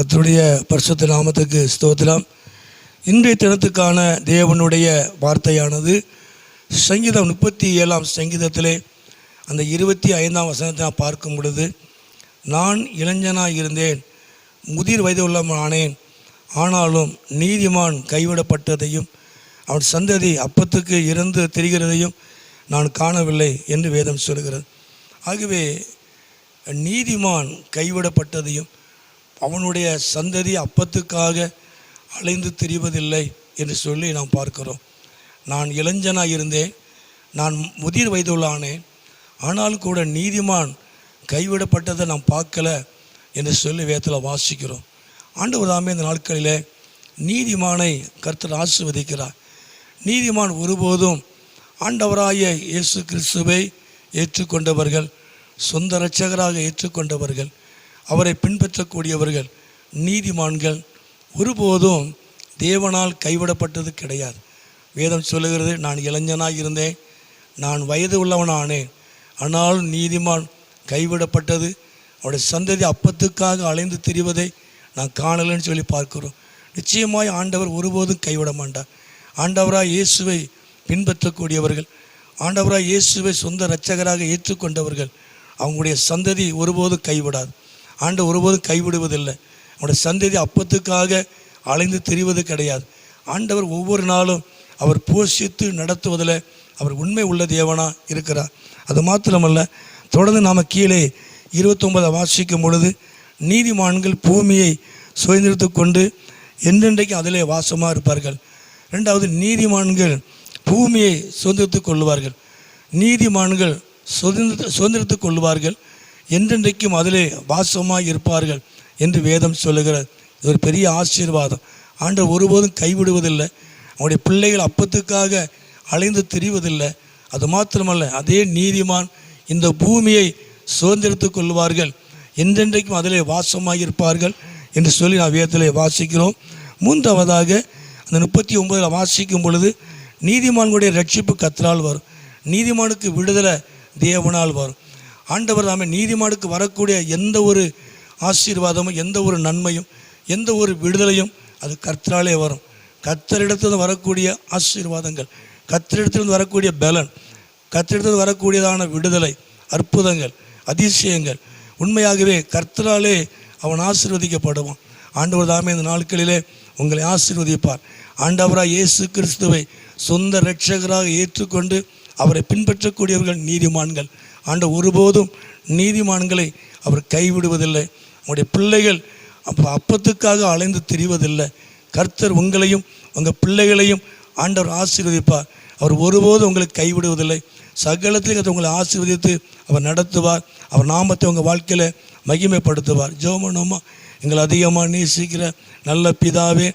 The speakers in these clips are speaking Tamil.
கத்தருடைய பரிசுத்த நாமத்துக்கு ஸ்தோத்திரம். இன்றைய தினத்துக்கான தேவனுடைய வார்த்தையானது சங்கீதம் முப்பத்தி ஏழாம் சங்கீதத்திலே அந்த இருபத்தி ஐந்தாம் வசனத்தை நான் பார்க்கும் பொழுது நான் இளைஞனாக இருந்தேன் முதிர் வயது உள்ளவனானேன் ஆனாலும் நீதிமான் கைவிடப்பட்டதையும் அவன் சந்ததி அப்பத்துக்கு இறந்து தெரிகிறதையும் நான் காணவில்லை என்று வேதம் சொல்கிறது ஆகவே நீதிமான் கைவிடப்பட்டதையும் அவனுடைய சந்ததி அப்பத்துக்காக அலைந்து திரிவதில்லை என்று சொல்லி நாம் பார்க்கிறோம். நான் இளைஞனாக இருந்தேன் நான் முதிர் வயதுள்ளானேன் ஆனால் கூட நீதிமான் கைவிடப்பட்டதை நாம் பார்க்கல என்று சொல்லி வேத்தில் வாசிக்கிறோம். ஆண்டவர் தாமே இந்த நாட்களில் நீதிமானை கர்த்தர் ஆசிர்வதிக்கிறார். நீதிமான் ஒருபோதும் ஆண்டவராய இயேசு கிறிஸ்துவை ஏற்றுக்கொண்டவர்கள் சொந்த இரட்சகராக ஏற்றுக்கொண்டவர்கள் அவரை பின்பற்றக்கூடியவர்கள் நீதிமான்கள் ஒருபோதும் தேவனால் கைவிடப்பட்டது கிடையாது. வேதம் சொல்லுகிறது நான் இளைஞனாக இருந்தேன் நான் வயது உள்ளவனானேன் ஆனாலும் நீதிமான் கைவிடப்பட்டது. அவருடைய சந்ததி அப்பத்துக்காக அலைந்து திரிவதை நான் காணலைன்னு சொல்லி பார்க்கிறோம். நிச்சயமாய் ஆண்டவர் ஒருபோதும் கைவிட மாட்டார். ஆண்டவராக இயேசுவை பின்பற்றக்கூடியவர்கள் ஆண்டவராக இயேசுவை சொந்த இரட்சகராக ஏற்றுக்கொண்டவர்கள் அவங்களுடைய சந்ததி ஒருபோதும் கைவிடாது. ஆண்டு ஒருபோதும் கைவிடுவதில்லை. அவருடைய சந்ததி அப்பத்துக்காக அலைந்து திரிவது கிடையாது. ஆண்டவர் ஒவ்வொரு நாளும் அவர் போஷித்து நடத்துவதில் அவர் உண்மை உள்ள தேவனாக இருக்கிறார். அது மாத்திரமல்ல தொடர்ந்து நாம் கீழே இருபத்தொன்பதை வாசிக்கும் பொழுது நீதிமான்கள் பூமியை சுதந்திரத்து கொண்டு என்றென்றைக்கு அதிலே வாசமாக இருப்பார்கள். ரெண்டாவது நீதிமான்கள் பூமியை சுதந்திரத்து கொள்வார்கள். நீதிமான்கள் சுதந்திர சுதந்திரத்து கொள்வார்கள். என்றென்றைக்கும் அதிலே வாசமாக இருப்பார்கள் என்று வேதம் சொல்லுகிறது. இது ஒரு பெரிய ஆசீர்வாதம். ஆண்டவர் ஒருபோதும் கைவிடுவதில்லை. அவருடைய பிள்ளைகள் அப்பத்துக்காக அலைந்து திரிவதில்லை. அது மாத்திரமல்ல அதே நீதிமான் இந்த பூமியை சுதந்திரத்துக் கொள்வார்கள். என்றென்றைக்கும் அதிலே வாசமாக இருப்பார்கள் என்று சொல்லி நான் வேதத்திலே வாசிக்கிறோம். மூன்றாவதாக அந்த முப்பத்தி ஒன்பதில் வாசிக்கும் பொழுது நீதிமான்களுடைய ரட்சிப்பு கத்தரால் வரும். நீதிமானுக்கு விடுதலை தேவனால் வரும். ஆண்டவர் தாமே நீதிமானுக்கு வரக்கூடிய எந்த ஒரு ஆசீர்வாதமும் எந்த ஒரு நன்மையும் எந்த ஒரு விடுதலையும் அது கர்த்தராலே வரும். கத்தரிடத்திலிருந்து வரக்கூடிய ஆசீர்வாதங்கள் கத்தரிடத்திலிருந்து வரக்கூடிய பலன் கத்தரிடத்திலிருந்து வரக்கூடியதான விடுதலை அற்புதங்கள் அதிசயங்கள் உண்மையாகவே கர்த்தராலே அவன் ஆசீர்வதிக்கப்படுவான். ஆண்டவர் தாமே இந்த நாட்களிலே உங்களை ஆசீர்வதிப்பார். ஆண்டவராக இயேசு கிறிஸ்துவை சொந்த இரட்சகராக ஏற்றுக்கொண்டு அவரை பின்பற்றக்கூடியவர்கள் நீதிமான்கள். ஆண்ட ஒருபோதும் நீதிமான்களை அவர் கைவிடுவதில்லை. அவருடைய பிள்ளைகள் அப்போ அப்பத்துக்காக அலைந்து திரிவதில்லை. கர்த்தர் உங்களையும் உங்கள் பிள்ளைகளையும் ஆண்டவர் ஆசீர்வதிப்பார். அவர் ஒருபோதும் உங்களை கைவிடுவதில்லை. சகலத்திலும் உங்களை ஆசீர்வதித்து அவர் நடத்துவார். அவர் நாமத்தை உங்கள் வாழ்க்கையில் மகிமைப்படுத்துவார். ஜோமனோமா எங்களை அதிகமாக நேசிக்கிற நல்ல பிதாவே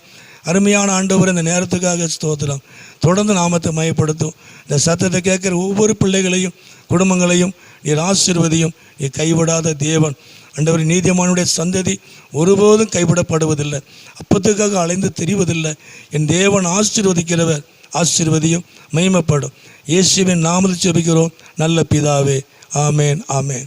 அருமையான ஆண்டவர் இந்த நேரத்துக்காக ஸ்தோத்திரம். தொடர்ந்து நாமத்தை மயப்படுத்தும். இந்த சத்தத்தை கேட்குற ஒவ்வொரு பிள்ளைகளையும் குடும்பங்களையும் நீர் ஆசிர்வதியும் நீ கைவிடாத தேவன். ஆண்டவர் நீதிமானுடைய சந்ததி ஒருபோதும் கைவிடப்படுவதில்லை. அப்பத்துக்காக அலைந்து தெரிவதில்லை. என் தேவன் ஆசீர்வதிக்கிறவர் ஆசீர்வதியும் மகிமைப்படும். இயேசுவின் நாமத்தில் செபிக்கிறோம் நல்ல பிதாவே. ஆமேன் ஆமேன்.